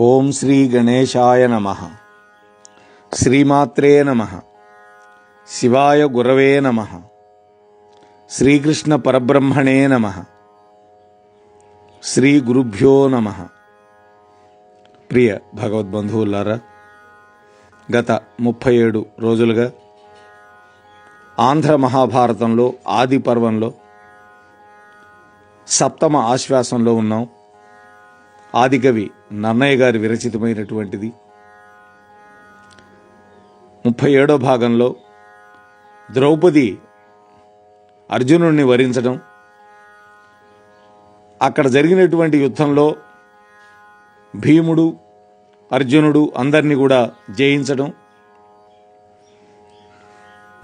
ఓం శ్రీ గణేశాయ నమ. శ్రీమాత్రే నమ. శివాయ గురవే నమ. శ్రీకృష్ణ పరబ్రహ్మణే నమ. శ్రీ గురుభ్యో నమ. ప్రియ భగవద్బంధువులారా గత ముప్పై ఏడు రోజులుగా ఆంధ్ర మహాభారతంలో ఆది పర్వంలో సప్తమ ఆశ్వాసంలో ఉన్నాం. ఆదికవి నన్నయ్య గారి విరచితమైనటువంటిది. ముప్పై ఏడో భాగంలో ద్రౌపది అర్జునుడిని వరించడం. అక్కడ జరిగినటువంటి యుద్ధంలో భీముడు అర్జునుడు అందరినీ కూడా జయించడం.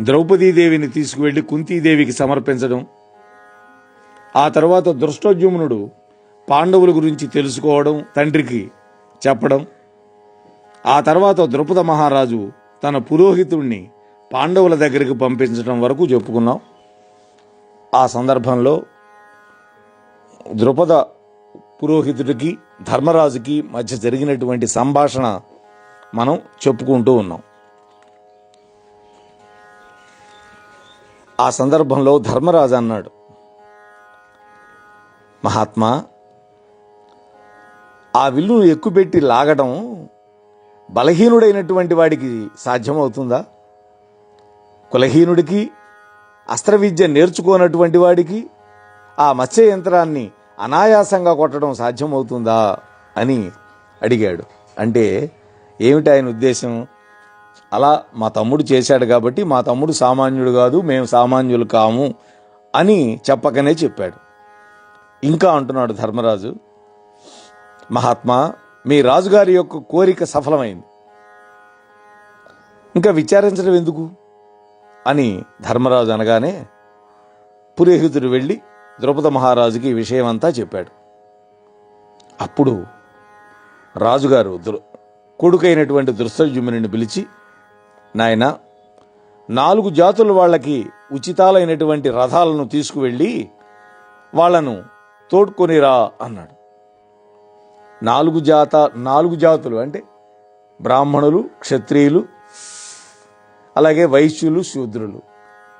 ద్రౌపదీదేవిని తీసుకువెళ్ళి కుంతీదేవికి సమర్పించడం. ఆ తర్వాత దృష్టోద్యుమ్నుడు పాండవుల గురించి తెలుసుకోవడం తండ్రికి చెప్పడం. ఆ తర్వాత ద్రుపద మహారాజు తన పురోహితుణ్ణి పాండవుల దగ్గరికి పంపించడం వరకు చెప్పుకున్నాం. ఆ సందర్భంలో ద్రుపద పురోహితుడికి ధర్మరాజుకి మధ్య జరిగినటువంటి సంభాషణ మనం చెప్పుకుంటూ ఉన్నాం. ఆ సందర్భంలో ధర్మరాజు అన్నాడు మహాత్మా ఆ విల్లును ఎక్కుపెట్టి లాగడం బలహీనుడైనటువంటి వాడికి సాధ్యమవుతుందా? కులహీనుడికి అస్త్ర విద్య నేర్చుకోనటువంటి వాడికి ఆ మత్స్య యంత్రాన్ని అనాయాసంగా కొట్టడం సాధ్యమవుతుందా అని అడిగాడు. అంటే ఏమిటి ఆయన ఉద్దేశం? అలా మా తమ్ముడు చేశాడు కాబట్టి మా తమ్ముడు సామాన్యుడు కాదు మేము సామాన్యులు కాము అని చెప్పకనే చెప్పాడు. ఇంకా అంటున్నాడు ధర్మరాజు మహాత్మా మీ రాజుగారి యొక్క కోరిక సఫలమైంది. ఇంకా విచారించడం ఎందుకు? అని ధర్మరాజు అనగానే పురోహితుడు వెళ్ళి ద్రౌపద మహారాజుకి ఈ విషయమంతా చెప్పాడు. అప్పుడు రాజుగారు దృ- కొడుకైనటువంటి దృష్టజుమ్ముని పిలిచి నాయన నాలుగు జాతుల వాళ్ళకి ఉచితాలైనటువంటి రథాలను తీసుకువెళ్ళి వాళ్ళను తోడ్కొనిరా అన్నాడు. నాలుగు జాత నాలుగు జాతులు అంటే బ్రాహ్మణులు క్షత్రియులు అలాగే వైశ్యులు శూద్రులు.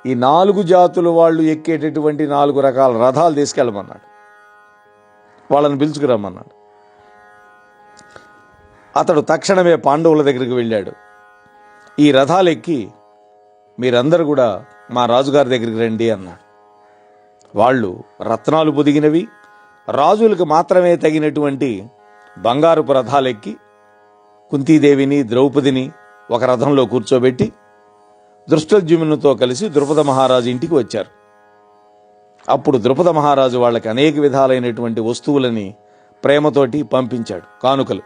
ఈ నాలుగు జాతుల వాళ్ళు ఎక్కేటటువంటి నాలుగు రకాల రథాలు తీసుకెళ్ళమన్నాడు. వాళ్ళని పిలుచుకురమ్మన్నాడు. అతడు తక్షణమే పాండవుల దగ్గరికి వెళ్ళాడు. ఈ రథాలు ఎక్కి మీరందరూ కూడా మా రాజుగారి దగ్గరికి రండి అన్నాడు. వాళ్ళు రత్నాలు పొదిగినవి రాజులకు మాత్రమే తగినటువంటి బంగారుపు రథాలెక్కి కుంతీదేవిని ద్రౌపదిని ఒక రథంలో కూర్చోబెట్టి దృష్టజ్యుమునితో కలిసి ద్రుపద మహారాజు ఇంటికి వచ్చారు. అప్పుడు ద్రుపద మహారాజు వాళ్ళకి అనేక విధాలైనటువంటి వస్తువులని ప్రేమతోటి పంపించాడు కానుకలు.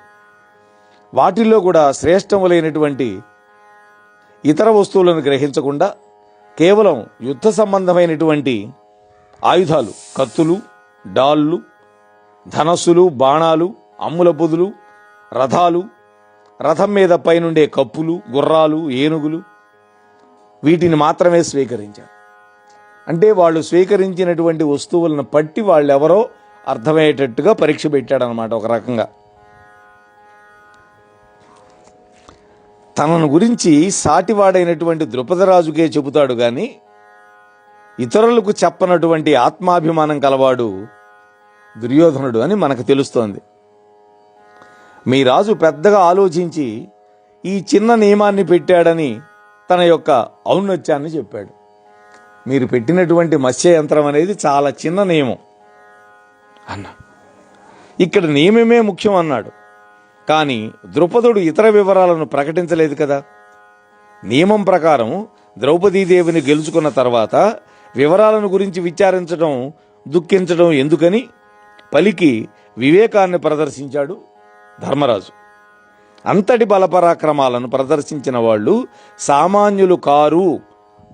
వాటిల్లో కూడా శ్రేష్టములైనటువంటి ఇతర వస్తువులను గ్రహించకుండా కేవలం యుద్ధ సంబంధమైనటువంటి ఆయుధాలు కత్తులు డాళ్ళు ధనస్సులు బాణాలు అమ్ముల పొదులు రథాలు రథం మీద పైనుండే కప్పులు గుర్రాలు ఏనుగులు వీటిని మాత్రమే స్వీకరించారు. అంటే వాళ్ళు స్వీకరించినటువంటి వస్తువులను పట్టి వాళ్ళెవరో అర్థమయ్యేటట్టుగా పరీక్ష పెట్టాడనమాట ఒక రకంగా. తనను గురించి సాటివాడైనటువంటి ద్రుపదరాజుకే చెబుతాడు కానీ ఇతరులకు చెప్పనటువంటి ఆత్మాభిమానం కలవాడు దుర్యోధనుడు అని మనకు తెలుస్తోంది. మీ రాజు పెద్దగా ఆలోచించి ఈ చిన్న నియమాన్ని పెట్టాడని తన యొక్క ఔన్నత్యాన్ని చెప్పాడు. మీరు పెట్టినటువంటి మత్స్య యంత్రం అనేది చాలా చిన్న నియమం. అన్నా. ఇక్కడ నియమమే ముఖ్యం అన్నాడు. కానీ ద్రుపదుడు ఇతర వివరాలను ప్రకటించలేదు కదా. నియమం ప్రకారం ద్రౌపదీదేవిని గెలుచుకున్న తర్వాత వివరాలను గురించి విచారించడం దుఃఖించడం ఎందుకని పలికి వివేకాన్ని ప్రదర్శించాడు ధర్మరాజు. అంతటి బలపరాక్రమాలను ప్రదర్శించిన వాళ్ళు సామాన్యులు కారు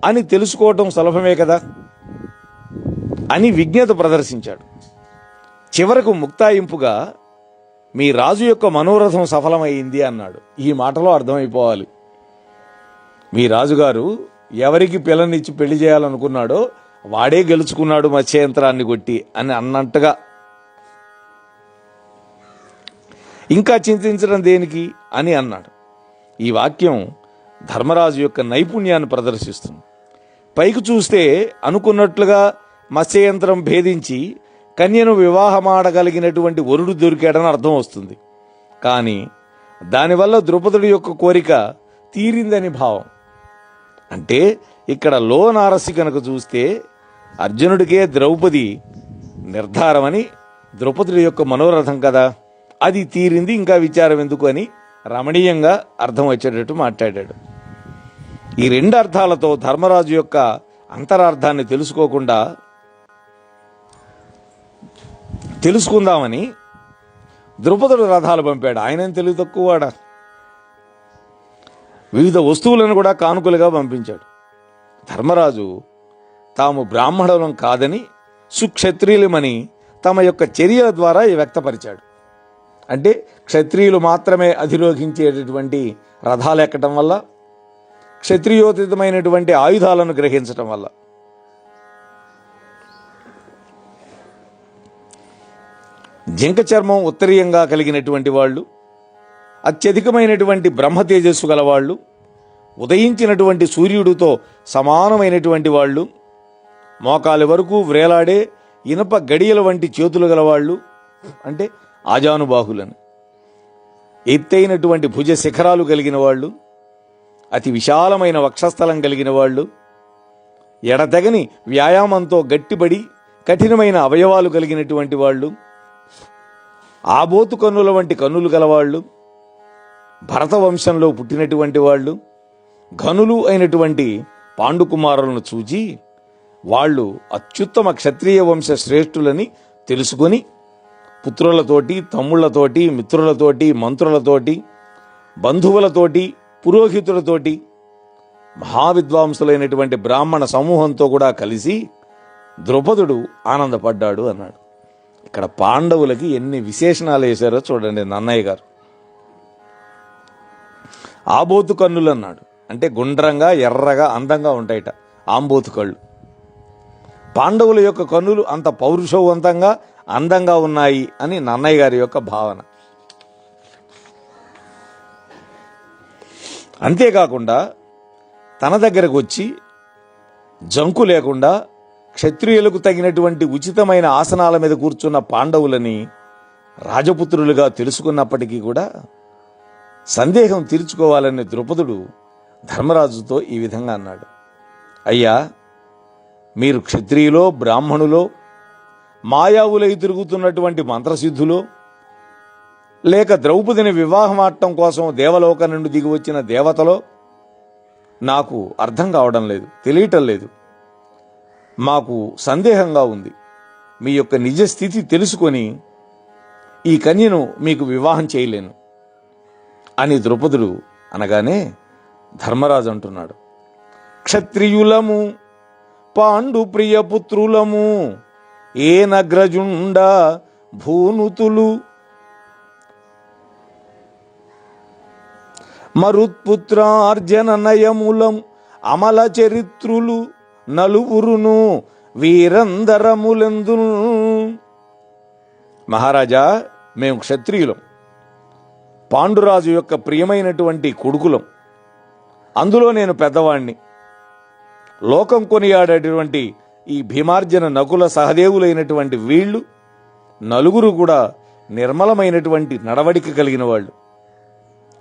అని తెలుసుకోవటం సులభమే కదా? అని విజ్ఞత ప్రదర్శించాడు. చివరకు ముక్తాయింపుగా మీ రాజు యొక్క మనోరథం సఫలమైంది అన్నాడు. ఈ మాటలో అర్థమైపోవాలి. మీ రాజుగారు ఎవరికి పిల్లనిచ్చి పెళ్ళి చేయాలనుకున్నాడో వాడే గెలుచుకున్నాడు మత్స్యయంత్రాన్ని కొట్టి అని అన్నట్టుగా ఇంకా చింతించడం దేనికి అని అన్నాడు. ఈ వాక్యం ధర్మరాజు యొక్క నైపుణ్యాన్ని ప్రదర్శిస్తుంది. పైకి చూస్తే అనుకున్నట్లుగా మత్స్యయంత్రం భేదించి కన్యను వివాహమాడగలిగినటువంటి వరుడు దొరికాడని అర్థం వస్తుంది. కానీ దానివల్ల ద్రుపదుడి యొక్క కోరిక తీరిందని భావం. అంటే ఇక్కడ లోనారసి కనుక చూస్తే అర్జునుడికే ద్రౌపది నిర్ధారమని ద్రౌపదుడి యొక్క మనోరథం కదా? అది తీరింది ఇంకా విచారం ఎందుకు అని రమణీయంగా అర్థం వచ్చేటట్టు మాట్లాడాడు. ఈ రెండు అర్థాలతో ధర్మరాజు యొక్క అంతరార్థాన్ని తెలుసుకోకుండా తెలుసుకుందామని ద్రుపదుడు రథాలు పంపాడు. ఆయన తెలివి తక్కువవాడా వివిధ వస్తువులను కూడా కానుకలుగా పంపించాడు. ధర్మరాజు తాము బ్రాహ్మణులం కాదని సుక్షత్రియులమని తమ యొక్క చర్యల ద్వారా వ్యక్తపరిచాడు. అంటే క్షత్రియులు మాత్రమే అధిరోహించేటటువంటి రథాలు ఎక్కటం వల్ల క్షత్రియోచితమైనటువంటి ఆయుధాలను గ్రహించటం వల్ల. జింక చర్మం ఉత్తరీయంగా కలిగినటువంటి వాళ్ళు అత్యధికమైనటువంటి బ్రహ్మ తేజస్సు గలవాళ్ళు ఉదయించినటువంటి సూర్యుడితో సమానమైనటువంటి వాళ్ళు మోకాలి వరకు వ్రేలాడే ఇనప గడియల వంటి చేతులు గలవాళ్ళు అంటే ఆజానుబాహులను. ఎత్తైనటువంటి భుజ శిఖరాలు కలిగిన వాళ్ళు అతి విశాలమైన వక్షస్థలం కలిగిన వాళ్ళు ఎడతెగని వ్యాయామంతో గట్టిబడి కఠినమైన అవయవాలు కలిగినటువంటి వాళ్ళు ఆబోతు కన్నుల వంటి కన్నులు గలవాళ్ళు భరత వంశంలో పుట్టినటువంటి వాళ్ళు ఘనులు అయినటువంటి పాండుకుమారులను చూచి వాళ్ళు అత్యుత్తమ క్షత్రియ వంశ శ్రేష్ఠులని తెలుసుకొని పుత్రులతోటి తమ్ముళ్ళతోటి మిత్రులతోటి మంత్రులతోటి బంధువులతోటి పురోహితులతోటి మహావిద్వాంసులైనటువంటి బ్రాహ్మణ సమూహంతో కూడా కలిసి ద్రౌపదుడు ఆనందపడ్డాడు అన్నాడు. ఇక్కడ పాండవులకి ఎన్ని విశేషణాలు వేశారో చూడండి నన్నయ్య గారు. ఆబోతు కన్నులు అన్నాడు. అంటే గుండ్రంగా ఎర్రగా అందంగా ఉంటాయట ఆంబోతు కళ్ళు. పాండవుల యొక్క కన్నులు అంత పౌరుషవంతంగా అందంగా ఉన్నాయి అని నన్నయ్య గారి యొక్క భావన. అంతేకాకుండా తన దగ్గరకు వచ్చి జంకు లేకుండా క్షత్రియులకు తగినటువంటి ఉచితమైన ఆసనాల మీద కూర్చున్న పాండవులని రాజపుత్రులుగా తెలుసుకున్నప్పటికీ కూడా సందేహం తీర్చుకోవాలనే ద్రుపదుడు ధర్మరాజుతో ఈ విధంగా అన్నాడు. అయ్యా మీరు క్షత్రియులో బ్రాహ్మణులో మాయావులై తిరుగుతున్నటువంటి మంత్రసిద్ధులో లేక ద్రౌపదిని వివాహం ఆడటం కోసం దేవలోక నుండి దిగి వచ్చిన దేవతలో నాకు అర్థం కావడం లేదు తెలియటం లేదు. మాకు సందేహంగా ఉంది. మీ యొక్క నిజ స్థితి తెలుసుకొని ఈ కన్యను మీకు వివాహం చేయలేను అని ద్రౌపదుడు అనగానే ధర్మరాజు అంటున్నాడు. క్షత్రియులము పాండు ప్రియపుత్రులము ఏ నగ్రజుండ భూనుతులు? మరుత్పుత్రార్జన నయములం అమల చరిత్రులు నలుగురును వీరందరములెందు మహారాజా మేము క్షత్రియులం. పాండురాజు యొక్క ప్రియమైనటువంటి కొడుకులం. అందులో నేను పెద్దవాణ్ణి. లోకం కొనియాడేటువంటి ఈ భీమార్జన నకుల సహదేవులైనటువంటి వీళ్ళు నలుగురు కూడా నిర్మలమైనటువంటి నడవడిక కలిగిన వాళ్ళు.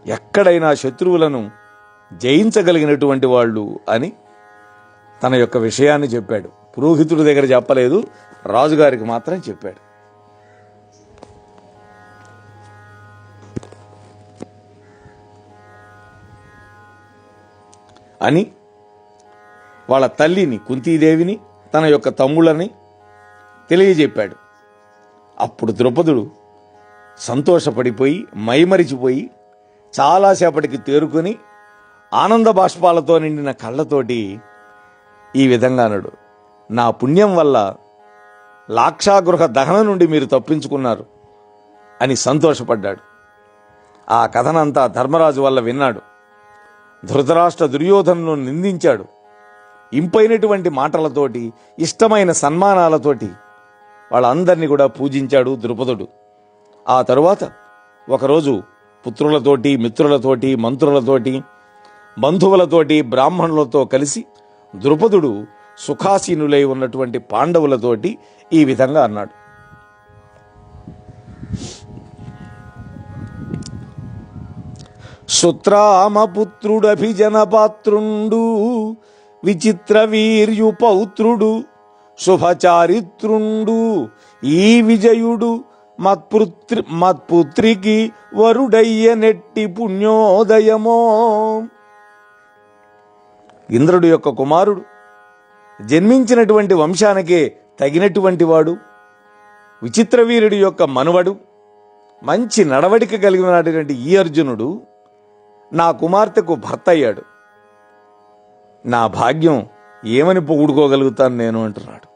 ఎక్కడైనా శత్రువులను జయించగలిగినటువంటి వాళ్ళు అని తన యొక్క విషయాన్ని చెప్పాడు. పురోహితుడి దగ్గర చెప్పలేదు రాజుగారికి మాత్రం చెప్పాడు. అని వాళ్ళ తల్లిని కుంతీదేవిని తన యొక్క తమ్ముళ్ళని తెలియజెప్పాడు. అప్పుడు ద్రౌపదుడు సంతోషపడిపోయి మైమరిచిపోయి చాలాసేపటికి తేరుకొని ఆనంద బాష్పాలతో నిండిన కళ్ళతోటి ఈ విధంగా అన్నాడు. నా పుణ్యం వల్ల లాక్షాగృహ దహనం నుండి మీరు తప్పించుకున్నారు అని సంతోషపడ్డాడు. ఆ కథనంతా ధర్మరాజు వల్ల విన్నాడు. ధృతరాష్ట్ర దుర్యోధనను నిందించాడు. ఇంపైనటువంటి మాటలతోటి ఇష్టమైన సన్మానాలతోటి వాళ్ళందరినీ కూడా పూజించాడు ద్రుపదుడు. ఆ తరువాత ఒకరోజు పుత్రులతోటి మిత్రులతోటి మంత్రులతోటి బంధువులతోటి బ్రాహ్మణులతో కలిసి ద్రుపదుడు సుఖాసీనులై ఉన్నటువంటి పాండవులతోటి ఈ విధంగా అన్నాడు. సుత్రామపుత్రుడభిజన పాత్రుండు విచిత్ర వీర్యు పౌత్రుడు శుభచారిత్రుండు ఈ విజయుడు మత్పుత్రి మత్పుత్రికి వరుడయ్య నెట్టి పుణ్యోదయమో. ఇంద్రుడు యొక్క కుమారుడు జన్మించినటువంటి వంశానికే తగినటువంటి వాడు విచిత్రవీరుడి యొక్క మనువడు మంచి నడవడిక కలిగినటువంటి ఈ అర్జునుడు నా కుమార్తెకు భర్త అయ్యాడు నా భాగ్యం ఏమని పొగుడుకోగలుగుతాను నేను అంటున్నాడు.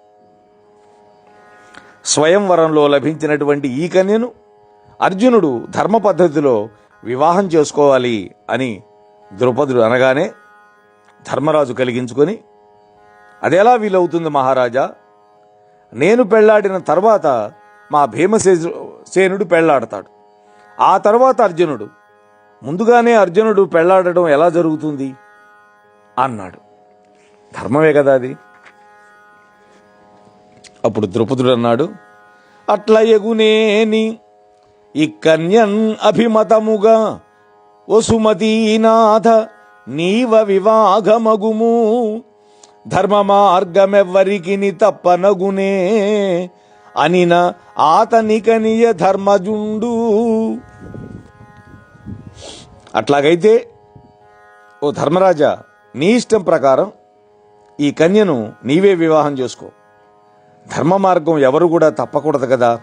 స్వయంవరంలో లభించినటువంటి ఈ కన్యను అర్జునుడు ధర్మ పద్ధతిలో వివాహం చేసుకోవాలి అని ద్రౌపదుడు అనగానే ధర్మరాజు కలిగించుకొని అదెలా వీలవుతుంది మహారాజా? నేను పెళ్ళాడిన తర్వాత మా భీమసే సేనుడు పెళ్ళాడతాడు. ఆ తర్వాత అర్జునుడు. ముందుగానే అర్జునుడు పెళ్ళాడడం ఎలా జరుగుతుంది? అన్నాడు. ధర్మమే కదా అది? అప్పుడు ద్రౌపదుడు అన్నాడు అట్ల ఎగునేని ఈ కన్యన్ అభిమతముగా వసుమతీనాథ నీవ వివాహమగుము ధర్మ మార్గమెవ్వరికి తప్పనగునే అనిన ఆతనికనియ ధర్మజుండు. అట్లాగైతే ఓ ధర్మరాజా నీ ఇష్టం ప్రకారం ఈ కన్యను నీవే వివాహం చేసుకో. ధర్మ మార్గం ఎవరు కూడా తప్పకూడదు కదా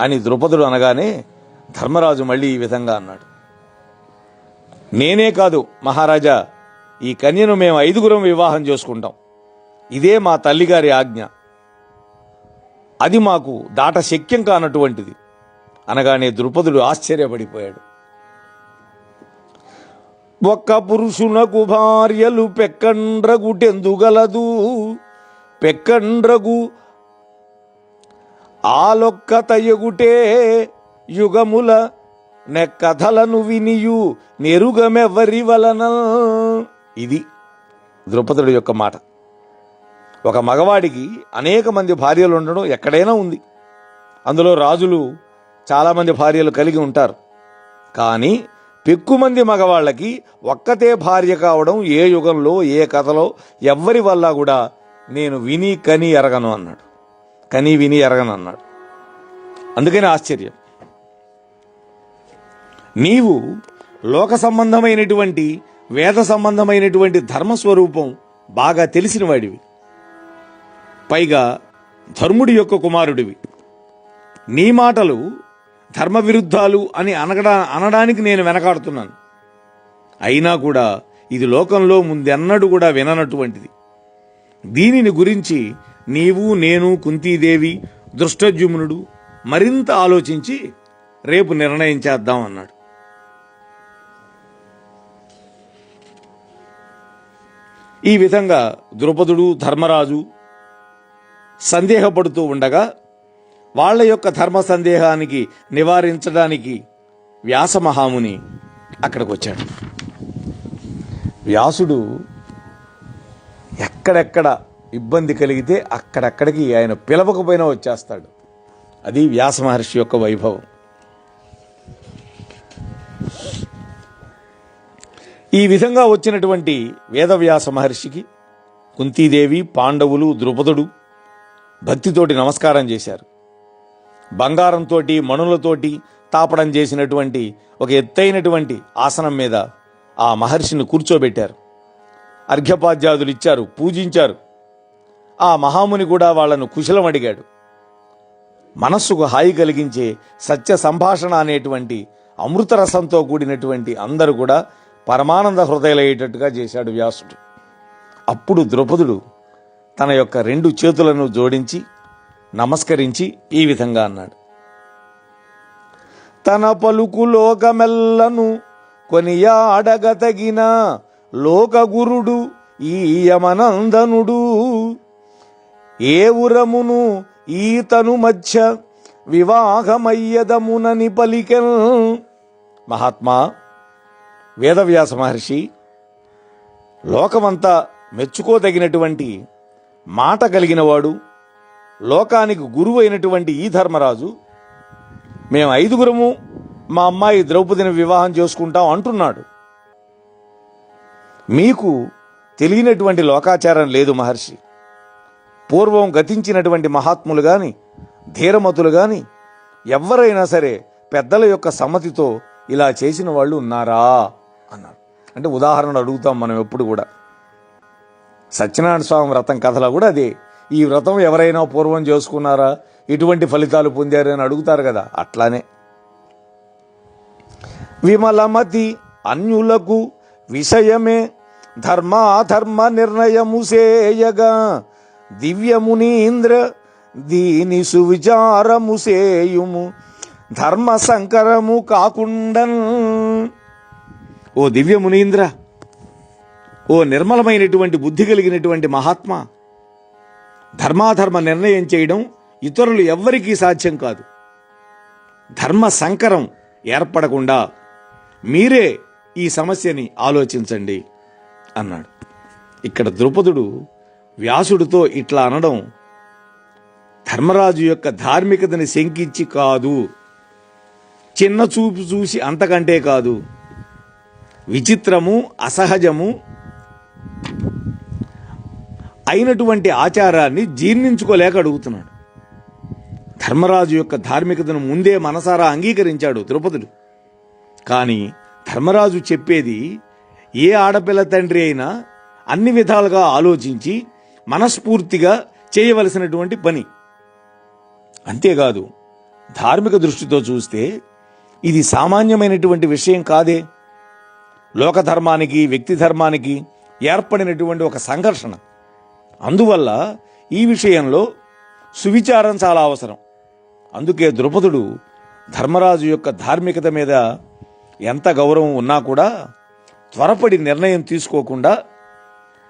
అని ద్రుపదుడు అనగానే ధర్మరాజు మళ్ళీ ఈ విధంగా అన్నాడు. నేనే కాదు మహారాజా ఈ కన్యను మేము ఐదుగురం వివాహం చేసుకుంటాం. ఇదే మా తల్లిగారి ఆజ్ఞ. అది మాకు దాట శక్యం కానటువంటిది. అనగానే ద్రుపదుడు ఆశ్చర్యపడిపోయాడు. ఒక్క పురుషునకు భార్యలు పెక్కండ్రగుటెందుగలదు పెక్కండ్రగు ఆలొక్క తయగుటే యుగముల నెక్కథలను వినియు నెరుగమెవ్వరి వలన. ఇది ద్రౌపదుడి యొక్క మాట. ఒక మగవాడికి అనేక మంది భార్యలు ఉండడం ఎక్కడైనా ఉంది. అందులో రాజులు చాలామంది భార్యలు కలిగి ఉంటారు. కానీ పెక్కుమంది మగవాళ్ళకి ఒక్కతే భార్య కావడం ఏ యుగంలో ఏ కథలో ఎవ్వరి వల్ల కూడా నేను విని కని ఎరగను అన్నాడు. కని విని ఎరగను అన్నాడు. అందుకని ఆశ్చర్యం. నీవు లోక సంబంధమైనటువంటి వేద సంబంధమైనటువంటి ధర్మస్వరూపం బాగా తెలిసిన వాడివి. పైగా ధర్ముడి యొక్క కుమారుడివి. నీ మాటలు ధర్మ విరుద్ధాలు అని అనగడా అనడానికి నేను వెనకాడుతున్నాను. అయినా కూడా ఇది లోకంలో ముందెన్నడూ కూడా విననటువంటిది. దీనిని గురించి నీవు నేను కుంతీదేవి దృష్టజుమ్నుడు మరింత ఆలోచించి రేపు నిర్ణయం చేద్దాం అన్నాడు. ఈ విధంగా ద్రుపదుడు ధర్మరాజు సందేహపడుతూ ఉండగా వాళ్ళ యొక్క ధర్మ సందేహానికి నివారించడానికి వ్యాస మహాముని అక్కడికి వచ్చాడు వ్యాసుడు ఎక్కడెక్కడ ఇబ్బంది కలిగితే అక్కడక్కడికి ఆయన పిలవకపోయినా వచ్చేస్తాడు. అది వ్యాస మహర్షి యొక్క వైభవం. ఈ విధంగా వచ్చినటువంటి వేదవ్యాస మహర్షికి కుంతీదేవి పాండవులు ద్రుపదుడు భక్తితోటి నమస్కారం చేశారు. బంగారంతో మణులతోటి తాపడం చేసినటువంటి ఒక ఎత్తైనటువంటి ఆసనం మీద ఆ మహర్షిని కూర్చోబెట్టారు. అర్ఘ్యపాద్యాదులు ఇచ్చారు పూజించారు. ఆ మహాముని కూడా వాళ్ళను కుశలం అడిగాడు. మనస్సుకు హాయి కలిగించే సత్య సంభాషణ అనేటువంటి అమృతరసంతో కూడినటువంటి అందరూ కూడా పరమానంద హృదయలయ్యేటట్టుగా చేశాడు వ్యాసుడు. అప్పుడు ద్రౌపదుడు తన యొక్క రెండు చేతులను జోడించి నమస్కరించి ఈ విధంగా అన్నాడు. తన పలుకు లోకమెల్లను కొనియాడగతగిన లోకగురుడు ఈ యమనందనుడు. ఏ ఉరమును ఈతను మధ్య వివాహమయ్యదమునని పలికెన్. మహాత్మా వేదవ్యాస మహర్షి లోకమంతా మెచ్చుకోదగినటువంటి మాట కలిగినవాడు లోకానికి గురువు అయినటువంటి ఈ ధర్మరాజు మేము ఐదుగురము మా అమ్మాయి ద్రౌపదిని వివాహం చేసుకుంటాం అంటున్నాడు. మీకు తెలియనటువంటి లోకాచారం లేదు మహర్షి. పూర్వం గతించినటువంటి మహాత్ములు కానీ ధీరమతులు కానీ ఎవరైనా సరే పెద్దల యొక్క సమ్మతితో ఇలా చేసిన వాళ్ళు ఉన్నారా? అన్నారు. అంటే ఉదాహరణ అడుగుతాం మనం ఎప్పుడు కూడా. సత్యనారాయణ స్వామి వ్రతం కథలో కూడా అదే. ఈ వ్రతం ఎవరైనా పూర్వం చేసుకున్నారా? ఎటువంటి ఫలితాలు పొందారని అడుగుతారు కదా అట్లానే. విమలమతి అన్యులకు విషయమే ధర్మాధర్మ నిర్ణయము సేయగా దివ్యమునీంద్ర దీని సువిచారము సేయుము ధర్మ సంకరము కాకుండన్. ఓ దివ్య మునీంద్ర ఓ నిర్మలమైనటువంటి బుద్ధి కలిగినటువంటి మహాత్మా ధర్మాధర్మ నిర్ణయం చేయడం ఇతరులు ఎవ్వరికీ సాధ్యం కాదు. ధర్మ సంకరం ఏర్పడకుండా మీరే ఈ సమస్యని ఆలోచించండి అన్నాడు. ఇక్కడ ద్రుపదుడు వ్యాసుడితో ఇట్లా అనడం ధర్మరాజు యొక్క ధార్మికతని శంకించి కాదు చిన్న చూపు చూసి అంతకంటే కాదు విచిత్రము అసహజము అయినటువంటి ఆచారాన్ని జీర్ణించుకోలేక అడుగుతున్నాడు. ధర్మరాజు యొక్క ధార్మికతను ముందే మనసారా అంగీకరించాడు తిరుపతుడు. కానీ ధర్మరాజు చెప్పేది ఏ ఆడపిల్ల తండ్రి అయినా అన్ని విధాలుగా ఆలోచించి మనస్ఫూర్తిగా చేయవలసినటువంటి పని. అంతేకాదు ధార్మిక దృష్టితో చూస్తే ఇది సామాన్యమైనటువంటి విషయం కాదే. లోకధర్మానికి వ్యక్తి ధర్మానికి ఏర్పడినటువంటి ఒక సంఘర్షణ. అందువల్ల ఈ విషయంలో సువిచారం చాలా అవసరం. అందుకే ద్రుపదుడు ధర్మరాజు యొక్క ధార్మికత మీద ఎంత గౌరవం ఉన్నా కూడా త్వరపడి నిర్ణయం తీసుకోకుండా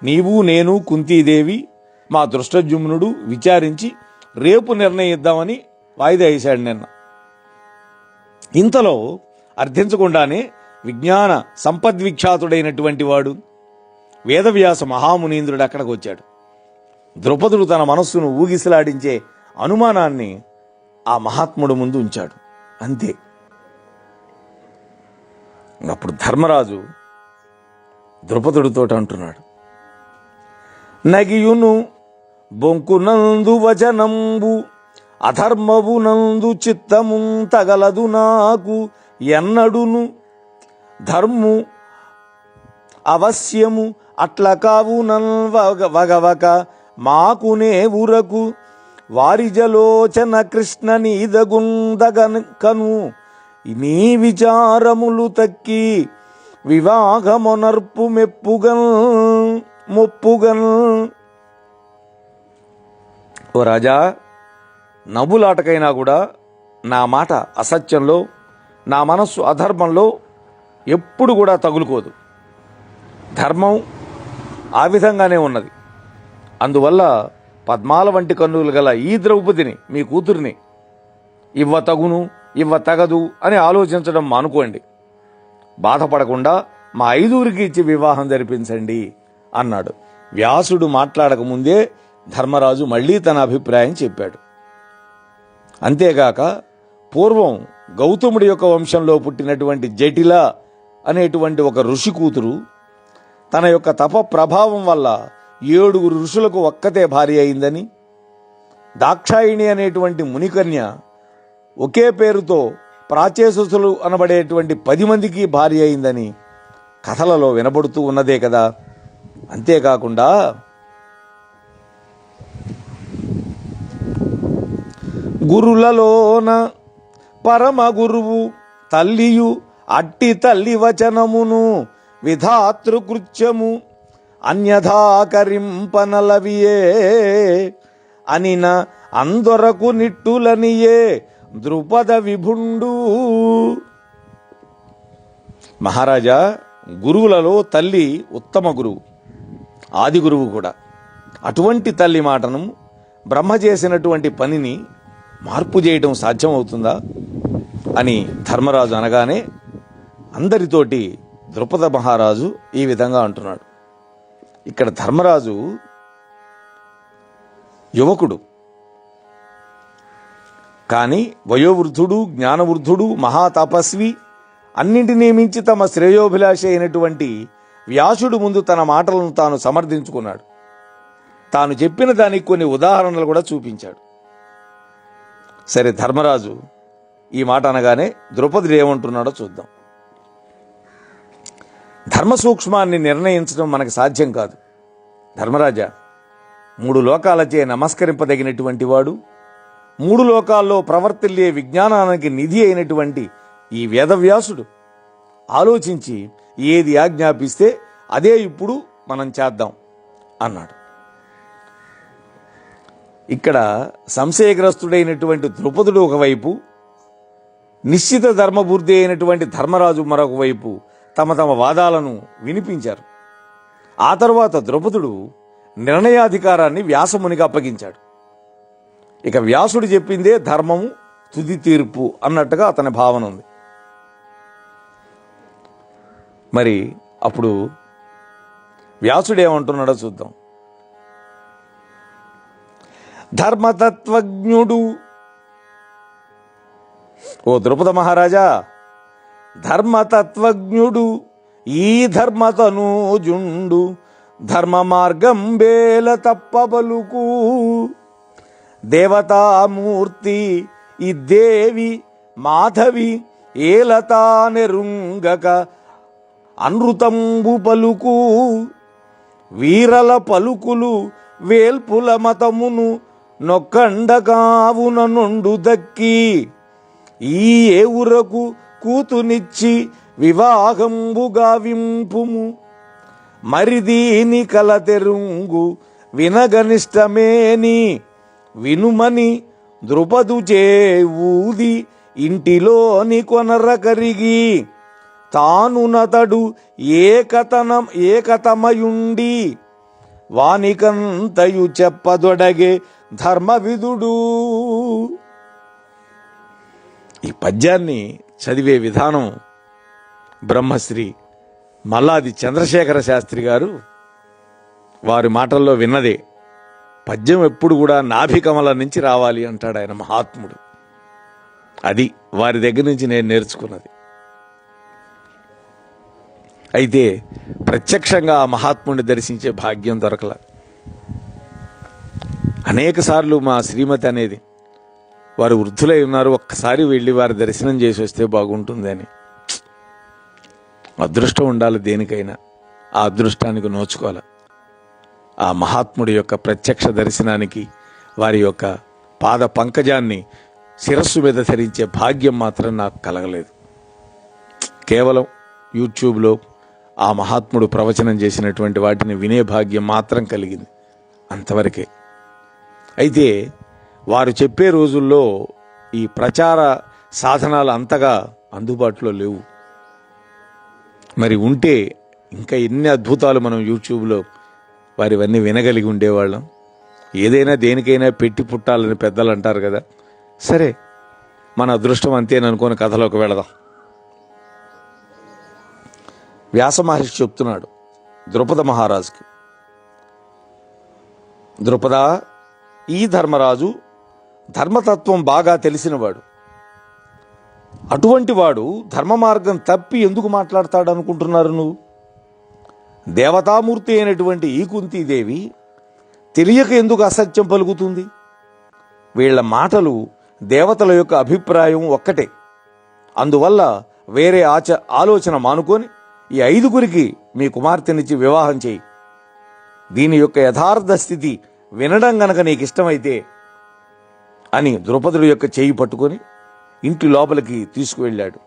నీవు నేను కుంతీదేవి మా దృష్టజుమ్నుడు విచారించి రేపు నిర్ణయిద్దామని వాయిదా వేశాడు నిన్న. ఇంతలో అర్థించకుండానే విజ్ఞాన సంపద్విఖ్యాతుడైనటువంటి వాడు వేదవ్యాస మహామునీంద్రుడు అక్కడికి వచ్చాడు. ద్రుపదుడు తన మనస్సును ఊగిసలాడించే అనుమానాన్ని ఆ మహాత్ముడు ముందు ఉంచాడు. అంతే. అప్పుడు ధర్మరాజు ద్రుపదుడితో అంటున్నాడు. నగియును బొంకునందు వచనంబు అధర్మవునందు చిత్తము తగలదు నాకు ఎన్నడును. ధర్ము అవశ్యము అట్ల కావు వగ వగవక మాకునే ఊరకు వారిజలోచన కృష్ణ నీదగుందగన్ కను. నీ విచారములు తక్కి వివాహమొనర్పు మెప్పుగల్ మొప్పుగల్ ఓ రాజా నవ్వులాటకైనా కూడా నా మాట అసత్యంలో నా మనస్సు అధర్మంలో ఎప్పుడు కూడా తగులుకోదు. ధర్మం ఆ విధంగానే ఉన్నది. అందువల్ల పద్మాల వంటి కన్నులు గల ఈ ద్రౌపదిని మీ కూతురిని ఇవ్వ తగును ఇవ్వ తగదు అని ఆలోచించడం మానుకోండి. బాధపడకుండా మా ఐదుగురికి ఇచ్చి వివాహం జరిపించండి అన్నాడు. వ్యాసుడు మాట్లాడకముందే ధర్మరాజు మళ్ళీ తన అభిప్రాయం చెప్పాడు. అంతేగాక పూర్వం గౌతముడి యొక్క వంశంలో పుట్టినటువంటి జటిల అనేటువంటి ఒక ఋషి కూతురు తన యొక్క తప ప్రభావం వల్ల ఏడుగురు ఋషులకు ఒక్కతే భార్య అయిందని దాక్షాయిణి అనేటువంటి మునికన్య ఒకే పేరుతో ప్రాచేసులు అనబడేటువంటి పది మందికి భార్య అయిందని కథలలో వినబడుతూ ఉన్నదే కదా. అంతేకాకుండా గురులలోన పరమ గురువు తల్లియు అట్టి తల్లి వచనమును విధాతృకృత్యము అన్యథాకరింపనలవియే అనిన అందొరకు నిట్టులనియే ద్రుపద విభుండు. మహారాజా గురువులలో తల్లి ఉత్తమ గురువు ఆది గురువు కూడా. అటువంటి తల్లి మాటను బ్రహ్మ చేసినటువంటి పనిని మార్పు చేయటం సాధ్యమవుతుందా అని ధర్మరాజు అనగానే అందరితోటి ద్రుపద మహారాజు ఈ విధంగా అంటున్నాడు. ఇక్కడ ధర్మరాజు యువకుడు. కానీ వయోవృద్ధుడు జ్ఞానవృద్ధుడు మహాతపస్వి అన్నింటినీ మించి తమ శ్రేయోభిలాష అయినటువంటి వ్యాసుడు ముందు తన మాటలను తాను సమర్థించుకున్నాడు. తాను చెప్పిన దానికి కొన్ని ఉదాహరణలు కూడా చూపించాడు. సరే ధర్మరాజు ఈ మాట అనగానే ద్రౌపదుడు ఏమంటున్నాడో చూద్దాం. ధర్మ సూక్ష్మాన్ని నిర్ణయించడం మనకు సాధ్యం కాదు. ధర్మరాజా మూడు లోకాలచే నమస్కరింపదగినటువంటి వాడు మూడు లోకాల్లో ప్రవర్తిల్లే విజ్ఞానానికి నిధి అయినటువంటి ఈ వేదవ్యాసుడు. ఆలోచించి ఏది ఆజ్ఞాపిస్తే అదే ఇప్పుడు మనం చేద్దాం అన్నాడు. ఇక్కడ సంశయగ్రస్తుడైనటువంటి ద్రుపదుడు ఒకవైపు నిశ్చిత ధర్మబుద్ధి అయినటువంటి ధర్మరాజు మరొక వైపు తమ తమ వాదాలను వినిపించారు. ఆ తర్వాత ద్రౌపదుడు నిర్ణయాధికారాన్ని వ్యాసమునికి అప్పగించాడు. ఇక వ్యాసుడు చెప్పిందే ధర్మము తుది తీర్పు అన్నట్టుగా అతని భావన ఉంది. మరి అప్పుడు వ్యాసుడు ఏమంటున్నాడో చూద్దాం. ధర్మతత్వజ్ఞుడు. ఓ ద్రుపద మహారాజా ధర్మతత్వజ్ఞుడు ఈ ధర్మతనూజుండు ధర్మ మార్గం బేల తప్పబలుకు. దేవతామూర్తి ఈ దేవి మాధవి ఏలతా నెరుంగక అనృతంబు పలుకు. వీరల పలుకులు వేల్పుల మతమును నొక్కండకావున నుండు దక్కి. ఈ ఏవురకు కూతునిచ్చి వివాహంబుగా వింపుము మరిదీని కలతెరుంగు వినగనిష్టమేని వినుమని ద్రుపదు చేవూది ఇంటిలోని కొనర కరిగి తాను నతడు ఏకతనం ఏకతమయుండి వానికంతయు చెప్పదొడగే ధర్మవిధుడు ఈ పద్యాన్ని చదివే విధానం బ్రహ్మశ్రీ మల్లాది చంద్రశేఖర శాస్త్రి గారు వారి మాటల్లో విన్నదే. పద్యం ఎప్పుడు కూడా నాభికమల నుంచి రావాలి అంటాడు ఆయన మహాత్ముడు. అది వారి దగ్గర నుంచి నేను నేర్చుకున్నది. అయితే ప్రత్యక్షంగా ఆ మహాత్ముడిని దర్శించే భాగ్యం దొరకల. అనేకసార్లు మా శ్రీమతి అనేది వారు వృద్ధులై ఉన్నారు ఒక్కసారి వెళ్ళి వారి దర్శనం చేసి వస్తే బాగుంటుంది అని. అదృష్టం ఉండాలి దేనికైనా. ఆ అదృష్టానికి నోచుకోవాలి. ఆ మహాత్ముడి యొక్క ప్రత్యక్ష దర్శనానికి వారి యొక్క పాద పంకజాన్ని శిరస్సు మీద ధరించే భాగ్యం మాత్రం నాకు కలగలేదు. కేవలం యూట్యూబ్లో ఆ మహాత్ముడు ప్రవచనం చేసినటువంటి వాటిని వినే భాగ్యం మాత్రం కలిగింది అంతవరకే. అయితే వారు చెప్పే రోజుల్లో ఈ ప్రచార సాధనాలు అంతగా అందుబాటులో లేవు. మరి ఉంటే ఇంకా ఎన్ని అద్భుతాలు మనం యూట్యూబ్లో వారివన్నీ వినగలిగి ఉండేవాళ్ళం. ఏదైనా దేనికైనా పెట్టి పుట్టాలని పెద్దలు అంటారు కదా. సరే మన అదృష్టం అంతేననుకోని కథలోకి వెళదాం. వ్యాస మహర్షి చెప్తున్నాడు ద్రుపద మహారాజుకి. ద్రుపద ఈ ధర్మరాజు ధర్మతత్వం బాగా తెలిసినవాడు. అటువంటి వాడు ధర్మ మార్గం తప్పి ఎందుకు మాట్లాడతాడు అనుకుంటున్నారు నువ్వు? దేవతామూర్తి అయినటువంటి ఈ కుంతీదేవి తెలియక ఎందుకు అసత్యం పలుకుతుంది? వీళ్ళ మాటలు దేవతల యొక్క అభిప్రాయం ఒక్కటే. అందువల్ల వేరే ఆచ ఆలోచన మానుకొని ఈ ఐదుగురికి మీ కుమార్తెనిచ్చి వివాహం చేయి. దీని యొక్క యథార్థ స్థితి వినడం గనక నీకు ఇష్టమైతే అని ద్రౌపదుడి యొక్క చేయి పట్టుకొని ఇంటి లోపలికి తీసుకువెళ్ళాడు.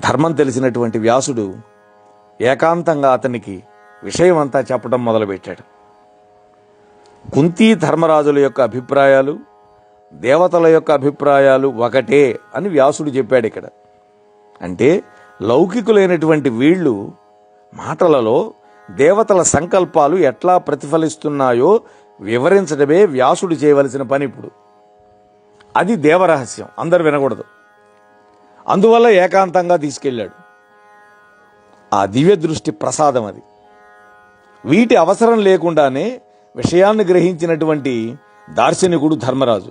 ధర్మం తెలిసినటువంటి వ్యాసుడు ఏకాంతంగా అతనికి విషయమంతా చెప్పడం మొదలుపెట్టాడు. కుంతీ ధర్మరాజుల యొక్క అభిప్రాయాలు దేవతల యొక్క అభిప్రాయాలు ఒకటే అని వ్యాసుడు చెప్పాడు ఇక్కడ. అంటే లౌకికులైనటువంటి వీళ్ళు మాటలలో దేవతల సంకల్పాలు ఎట్లా ప్రతిఫలిస్తున్నాయో వివరించడమే వ్యాసుడు చేయవలసిన పని ఇప్పుడు. అది దేవరహస్యం. అందరు వినకూడదు. అందువల్ల ఏకాంతంగా తీసుకెళ్ళాడు. ఆ దివ్య దృష్టి ప్రసాదం అది. వీటి అవసరం లేకుండానే విషయాన్ని గ్రహించినటువంటి దార్శనికుడు ధర్మరాజు.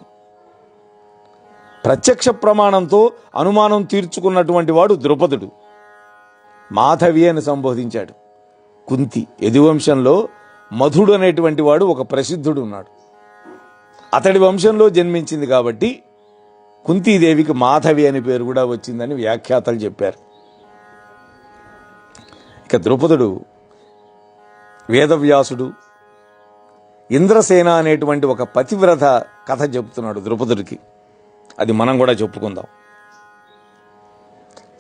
ప్రత్యక్ష ప్రమాణంతో అనుమానం తీర్చుకున్నటువంటి వాడు ద్రుపదుడు. మాధవి అని సంబోధించాడు. కుంతి యదువంశంలో మధుడు అనేటువంటి వాడు ఒక ప్రసిద్ధుడు ఉన్నాడు అతడి వంశంలో జన్మించింది కాబట్టి కుంతీదేవికి మాధవి అనే పేరు కూడా వచ్చిందని వ్యాఖ్యాతలు చెప్పారు. ఇక ద్రుపదుడు వేదవ్యాసుడు ఇంద్రసేన అనేటువంటి ఒక పతివ్రత కథ చెప్తున్నాడు ద్రుపదుడికి. అది మనం కూడా చెప్పుకుందాం.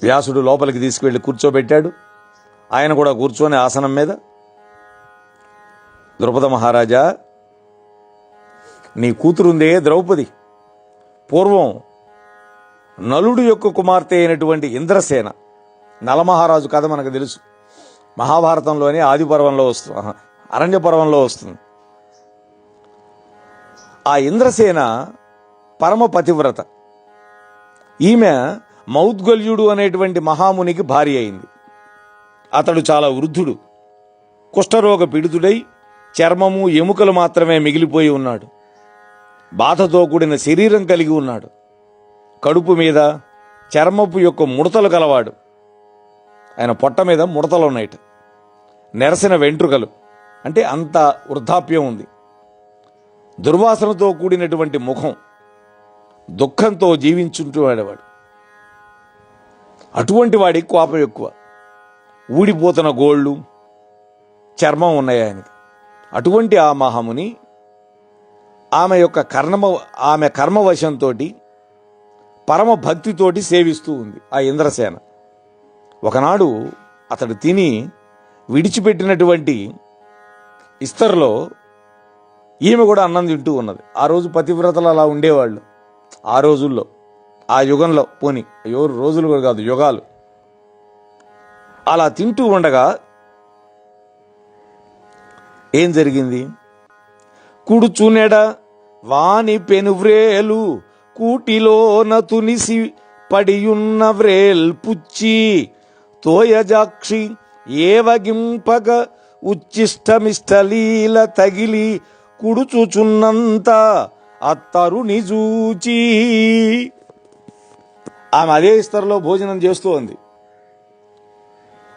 వ్యాసుడు లోపలికి తీసుకువెళ్ళి కూర్చోబెట్టాడు. ఆయన కూడా కూర్చొని ఆసనం మీద ద్రుపద మహారాజా నీ కూతురుందే ద్రౌపది. పూర్వం నలుడు యొక్క కుమార్తె అయినటువంటి ఇంద్రసేన. నలమహారాజు కథ మనకు తెలుసు. మహాభారతంలోనే ఆదిపర్వంలో వస్తుంది అరణ్య పర్వంలో వస్తుంది. ఆ ఇంద్రసేన పరమ పతివ్రత. ఈమె మౌద్గల్యుడు అనేటువంటి మహామునికి భార్య అయింది. అతడు చాలా వృద్ధుడు. కుష్ఠరోగ పీడితుడై చర్మము ఎముకలు మాత్రమే మిగిలిపోయి ఉన్నాడు. బాధతో కూడిన శరీరం కలిగి ఉన్నాడు. కడుపు మీద చర్మపు యొక్క ముడతలు కలవాడు. ఆయన పొట్ట మీద ముడతలు ఉన్నాయి నెరసిన వెంట్రుకలు. అంటే అంత వృద్ధాప్యం ఉంది. దుర్వాసనతో కూడినటువంటి ముఖం దుఃఖంతో జీవించుంటూ వాడేవాడు అటువంటి వాడి కోపం ఎక్కువ. ఊడిపోతున్న గోళ్ళు చర్మం ఉన్నాయి ఆయనకి. అటువంటి ఆ మహాముని ఆమె యొక్క కర్మ ఆమె కర్మవశంతో పరమ భక్తితోటి సేవిస్తూ ఉంది ఆ ఇంద్రసేన. ఒకనాడు అతడు తిని విడిచిపెట్టినటువంటి ఇస్తర్లో ఈమె కూడా అన్నం తింటూ ఉన్నది. ఆ రోజు పతివ్రతలు అలా ఉండేవాళ్ళు. ఆ రోజుల్లో ఆ యుగంలో పోని ఎవరు రోజులు కూడా కాదు యుగాలు. అలా తింటూ ఉండగా ఏం జరిగింది? కుడుచునెడ వాని పెనువ్రేలు కూటిలోన తునిసి పడియున్న వ్రేల్ పుచ్చి తోయజాక్షి ఏవగింపగ ఉచ్చిష్టమిష్టలీల తగిలి కుడుచుచున్నంత అత్తరుని చూచి ఆమె అదే ఇస్తరులో భోజనం చేస్తూ ఉంది.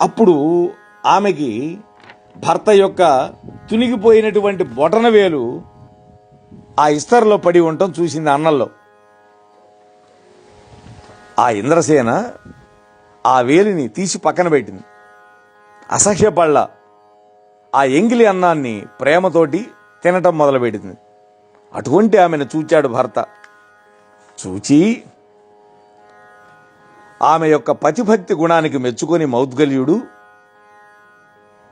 అప్పుడు ఆమెకి భర్త యొక్క తునిగిపోయినటువంటి బొటన వేలు ఆ ఇస్తర్లో పడి ఉండటం చూసింది అన్నంలో. ఆ ఇంద్రసేన ఆ వేలిని తీసి పక్కన పెట్టింది. అసహ్యపళ్ళ ఆ ఎంగిలి అన్నాన్ని ప్రేమతోటి తినటం మొదలుపెట్టింది. అటువంటి ఆమెను చూచాడు భర్త. చూచి ఆమె యొక్క పతిభక్తి గుణానికి మెచ్చుకొని మౌద్గల్యుడు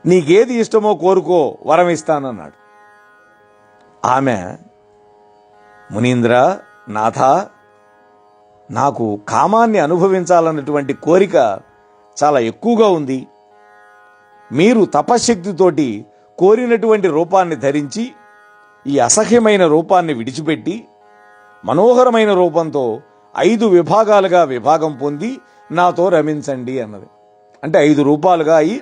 నీకేది ఇష్టమో కోరుకో వరం ఇస్తానన్నాడు ఆమె మునీంద్ర నాథ నాకు కామాన్ని అనుభవించాలన్నటువంటి కోరిక చాలా ఎక్కువగా ఉంది. మీరు తపశ్శక్తితోటి కోరినటువంటి రూపాన్ని ధరించి ఈ అసహ్యమైన రూపాన్ని విడిచిపెట్టి మనోహరమైన రూపంతో ఐదు విభాగాలుగా విభాగం పొంది నాతో రమించండి అన్నది. అంటే ఐదు రూపాలుగా అయి